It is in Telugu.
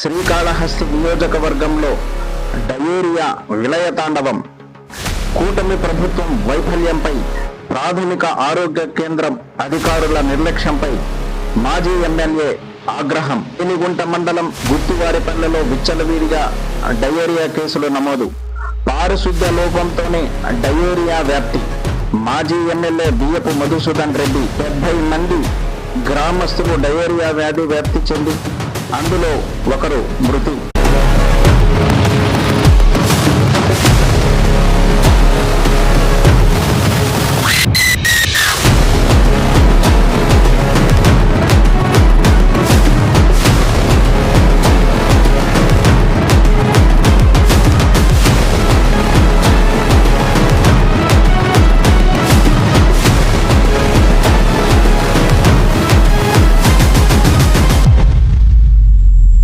శ్రీకాళహస్తి నియోజకవర్గంలో డయేరియా విలయతాండవం కూటమి ప్రభుత్వం వైఫల్యంపై ప్రాథమిక ఆరోగ్య కేంద్రం అధికారుల నిర్లక్ష్యంపై మాజీ ఎమ్మెల్యే ఆగ్రహం. ఎనిగుంట మండలం గుత్తివారిపల్లెలో విచ్చలవీడిగా డయేరియా కేసులు నమోదు. పారిశుద్ధ్య లోపంతోనే డయేరియా వ్యాప్తి. మాజీ ఎమ్మెల్యే బియ్యపు మధుసూదన్ రెడ్డి డెబ్బై మంది గ్రామస్తులు డయేరియా వ్యాధి వ్యాప్తి చెంది అందులో ఒకరు మృతి.